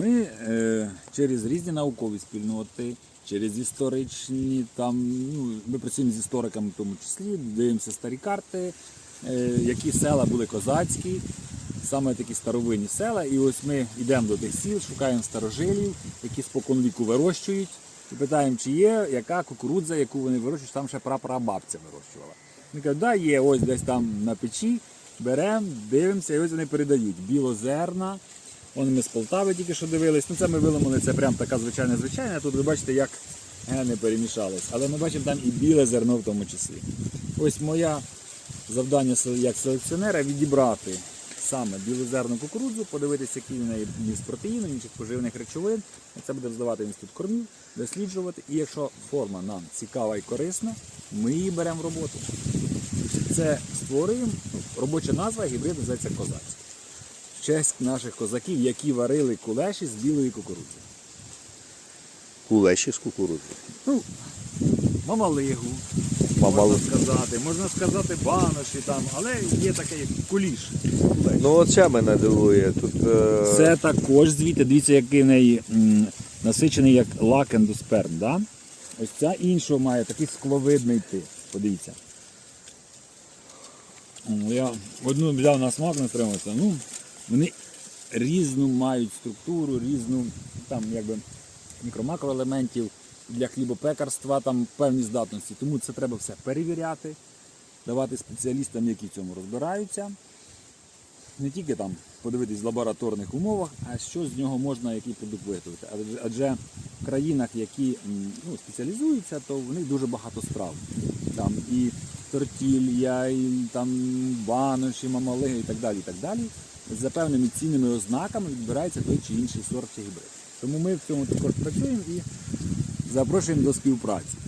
Ми е, через різні наукові спільноти, через історичні там, ну, ми працюємо з істориками в тому числі, дивимося старі карти, е, які села були козацькі, саме такі старовинні села. І ось ми йдемо до тих сіл, шукаємо старожилів, які спокон віку вирощують, і питаємо, чи є яка кукурудза, яку вони вирощують, там ще прапрабабця вирощувала. Вони кажуть, да, є, ось десь там на печі, беремо, дивимося, і ось вони передають білозерна. Вон ми з Полтави тільки що дивились. Ну це ми виламали, це прям така звичайна звичайна. Тут ви бачите, як гени перемішались. Але ми бачимо там і біле зерно в тому числі. Ось моє завдання як селекціонера відібрати саме білозерну кукурудзу, подивитися, який в неї міст протеїну, інших поживних речовин. Це буде здавати в інститут кормів, досліджувати. І якщо форма нам цікава і корисна, ми її беремо в роботу. Це створюємо. Робоча назва гібрид називається козацький в честь наших козаків, які варили кулеші з білої кукурудзи. Кулеші з кукурудзи. Ну, мамалигу, Мамалигу. можна сказати, можна сказати баноші там, але є таке куліш. кулеш. Ну оце мене дивує. Тут е, Це також звідти, дивіться, який в неї м, насичений як лакендосперм. Да? Ось ця іншого має такий скловидний тип. Подивіться. Я одну взяв на смак, не стримався. Ну, вони різну мають структуру, різну там якби мікро-макроелементів для хлібопекарства, там певні здатності. Тому це треба все перевіряти, давати спеціалістам, які в цьому розбираються не тільки там подивитись в лабораторних умовах, а що з нього можна, який продукт виготовити. Адже, в країнах, які ну, спеціалізуються, то в них дуже багато страв. Там і тортілья, і там баноші, мамалиги і так далі. І так далі. За певними цінними ознаками відбирається той чи інший сорт чи гібрид. Тому ми в цьому також працюємо і запрошуємо до співпраці.